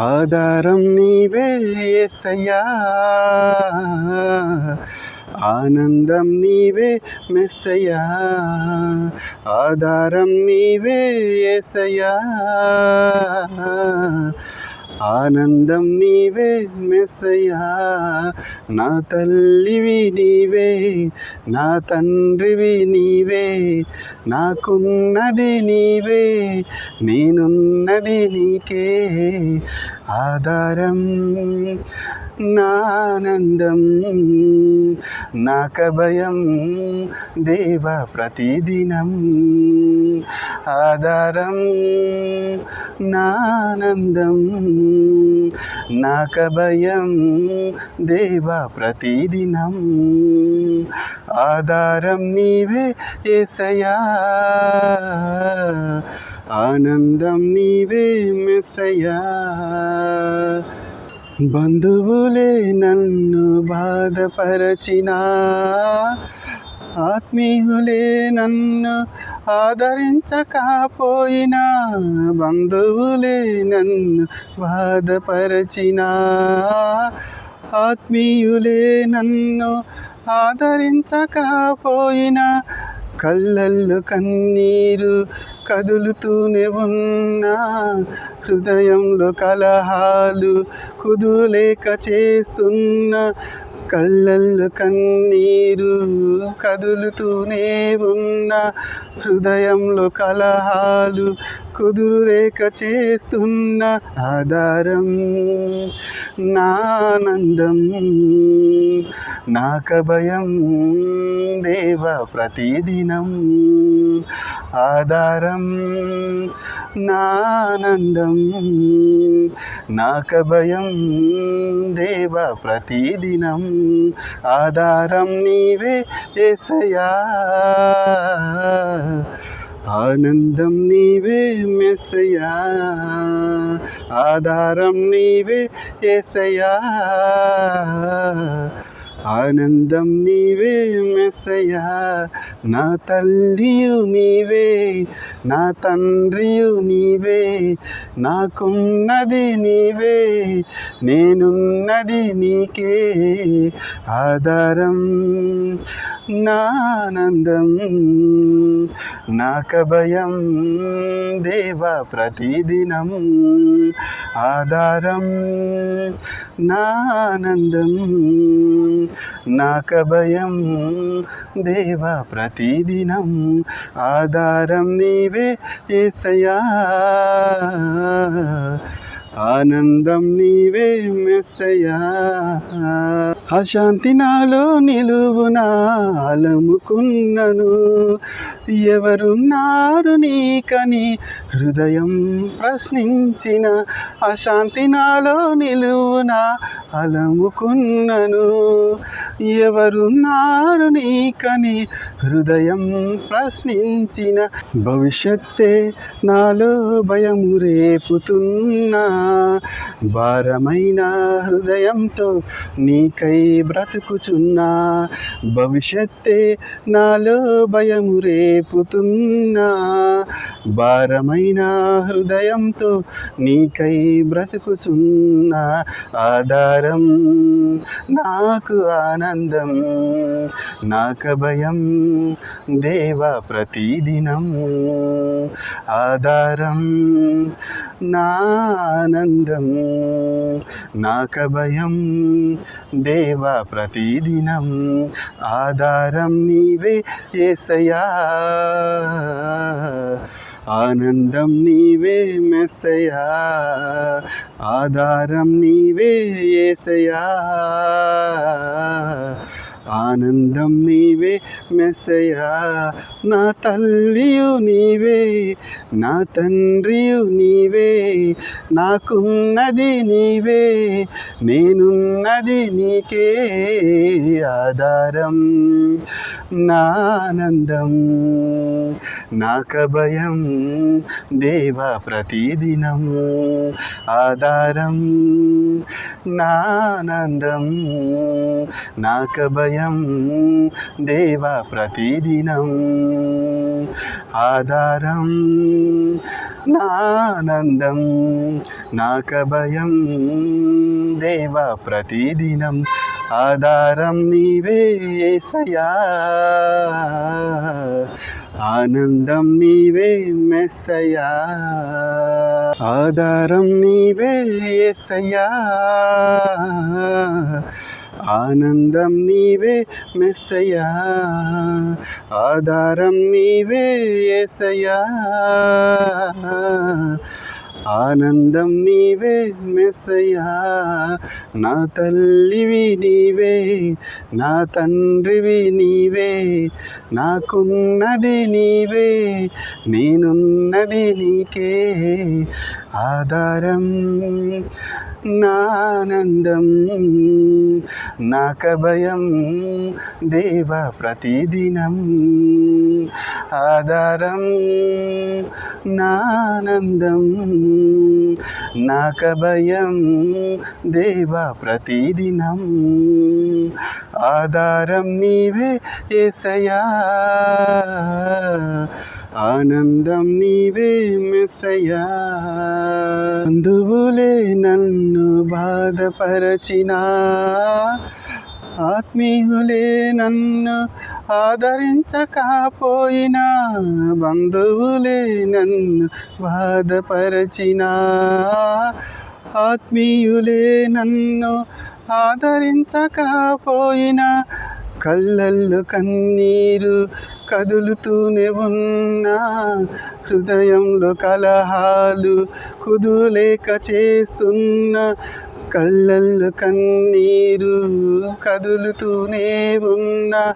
ఆధారం నీవే ఎస్సయ్యా ఆనందం నీవే మెస్సయ్యా. ఆధారం నీవే ఎస్సయ్యా ఆనందం నీవే మెస్సయ్యా. నా తల్లివి నీవే నా తండ్రివి నీవే. నాకున్నది నీవే నేనున్నది నీకే. ఆధారం నానందం నాకభయం దేవ ప్రతిదినం. ఆధారం నానందం నాకభయం దేవ ప్రతిదినం. ఆధారం నీవే ఏసయా ఆనందం నీవే మెస్సయా బంధువులే నన్ను బాధపరచిన ఆత్మీయులే నన్ను ఆదరించకపోయినా బంధువులే నన్ను బాధపరచిన ఆత్మీయులే నన్ను ఆదరించకపోయినా కళ్ళల్లో కన్నీరు కదులుతూనే ఉన్నా హృదయంలో కలహాలు కుదులేక చేస్తున్న కళ్ళల్లో కన్నీరు కదులుతూనే ఉన్న హృదయంలో కలహాలు కుదురేక చేస్తున్న ఆధారం నానందం నాకభయం దేవ ప్రతిదినం ఆధారం నానందం. నాక భయం దేవ ప్రతిదినం. ఆధారం నీవే ఎసయా ఆనందం నీవే మెస్సయా ఆధారం నీవే ఎసయా ఆనందం నీవే మెసయా నా తల్లియు నీవే నా తండ్రియు నీవే నాకున్నది నీవే నేనున్నది నీకే. ఆధారం నానందం నాకభయం దేవ ప్రతిదినం. ఆధారం నానందం. నాకభయం దేవ ప్రతిదినం. ఆధారం నీవే ఏసయా ఆనందం నీవే మెస్సయా అశాంతి నాలో నిలువునా అలముకున్నను. ఎవరున్నారు నీకని హృదయం ప్రశ్నించిన. అశాంతి నాలో నిలువునా అలముకున్నను. ఎవరున్నారు నీకని హృదయం ప్రశ్నించిన. భవిష్యత్తే నాలో భయము రేపుతున్నా. భారమైన హృదయంతో నీకై బ్రతుకుచున్నా భవిష్యత్తే నాలో భయము రేపుతున్నా. భారమైన హృదయంతో నీకై బ్రతుకుచున్నా ఆధారం నాకు ఆనందం నాక భయం దేవ ప్రతిదినం. ఆధారం నానందం నాక భయం దేవ ప్రతిదినం ఆధారం నీవే ఏసయా ఆనందం నీవే మెస్సయా ఆధారం నీవే ఏసయా ఆనందం నీవే మెస్సయా నా తల్లియు నీవే నా తండ్రియు నీవే నాకున్నది నీవే నేనున్నది నీకే ఆధారం. నానందం నాకభయం దేవ ప్రతిదినం. ఆధారం నానందం. నాకభయం భయం దేవా ప్రతిదినం. ఆధారం నానందం. నాక భయం దేవా ప్రతిదినం. ఆధారం నీవే యేసయ్యా ఆనందం నీవే మెస్సయా ఆధారం నీవే యేసయ్యా ఆనందం నీవే మెస్సయా ఆధారం నీవే యేసయ్యా ఆనందం నీవే మెస్సయ్యా. నా తల్లివి నీవే నా తండ్రివి నీవే నాకున్నది నీవే నేనున్నది నీకే. ఆధారం నానందం నాక భయం దేవ ప్రతిదినం. ఆధారం నానందం నాక భయం దేవ ప్రతిదినం. ఆధారం నీవే ఏసయా ఆనందం నీవే మెస్సయ్యా బంధువులే నన్ను బాధపరచినా. ఆత్మీయులే నన్ను ఆదరించకపోయినా. బంధువులే నన్ను బాధపరచినా. ఆత్మీయులే నన్ను ఆదరించకపోయినా. కళ్ళల్లో కన్నీరు కదులుతూనే ఉన్నా. హృదయంలో కలహాలు కుదులేక చేస్తున్న. కళ్ళల్లో కన్నీరు కదులుతూనే ఉన్న.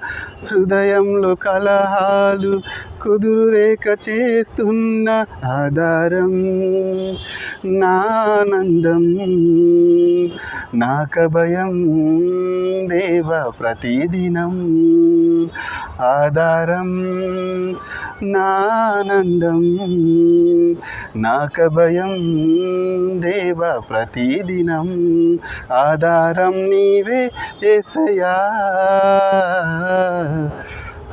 హృదయంలో కలహాలు కుదురేక చేస్తున్న ఆధారం నానందం నాక భయం దేవ ప్రతిదినం. ఆధారం నానందం నాక భయం దేవ ప్రతిదినం. ఆధారం నీవే ఎసయా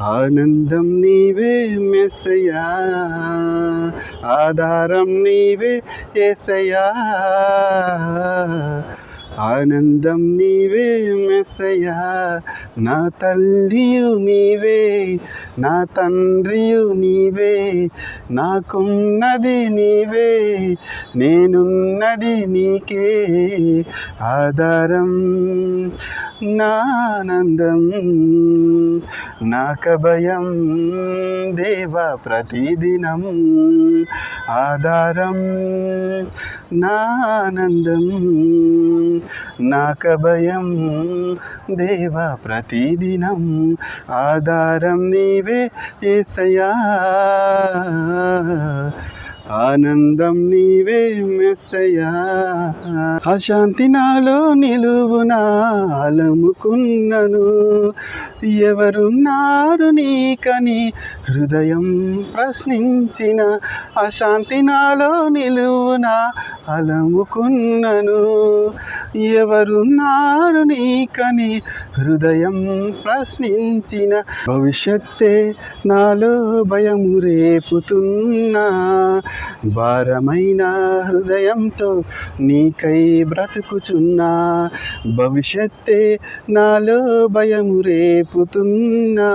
ఆనందం నీవే మెస్సయా ఆధారం నీవే ఎసయా ఆనందం నీవే మెసయా నా తల్లియు నీవే నా తండ్రియు నీవే నాకున్నది నీవే నేనున్నది నీకే. ఆధారం నానందం నాక భయం దేవా ప్రతిదినం. ఆధారం నా ఆనందం నాక భయం దేవా ప్రతిదినం. ఆధారం నీవే ఏసయా ఆనందం నీవే మెస్సయా అశాంతి నాలో నిలువునా అలముకున్నను ఎవరున్నారు నీకని హృదయం ప్రశ్నించిన అశాంతి నాలో నిలువునా అలముకున్నను ఎవరున్నారు నీకని హృదయం ప్రశ్నించిన భవిష్యత్తే నాలో భయము రేపుతున్నా. భారమైన హృదయంతో నీకై బ్రతుకుచున్నా భవిష్యత్తే నాలో భయము రేపుతున్నా.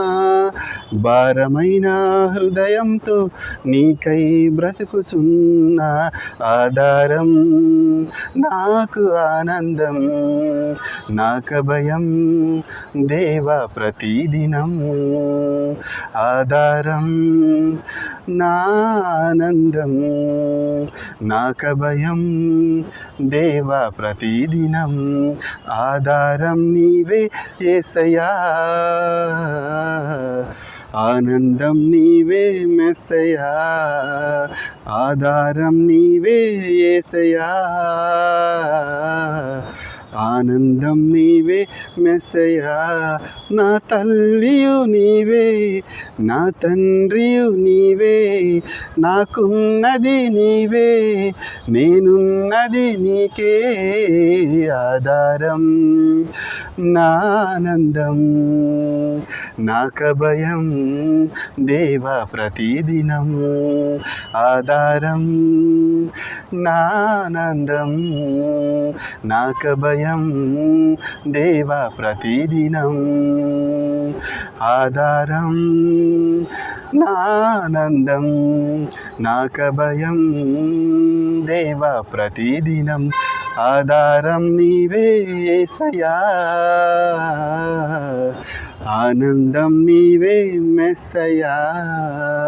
భారమైన హృదయంతో నీకై బ్రతుకుచున్నా ఆధారం నాకు ఆనందం నాక భయం దేవ ప్రతిదినం. ఆధారం నానందం నాక భయం. దేవా ప్రతిదినం ఆధారం నీవే ఏసయా ఆనందం నీవే మెస్సయా ఆధారం నీవే ఏసయా ఆనందం నీవే మెస్సయా నా తల్లియు నీవే నా తండ్రియు నీవే నాకున్నది నీవే నేనున్నది నీకే ఆధారం. నా ఆనందం నాకభయం దేవా ప్రతిదినం ఆధారం. నా ఆనందం నాకభయం దేవ ప్రతిదినం. ఆధారం నానందం నాకభయం. దేవ ప్రతిదినం ఆధారం నీవే యేసయ్యా ఆనందం నీవే మెస్సయా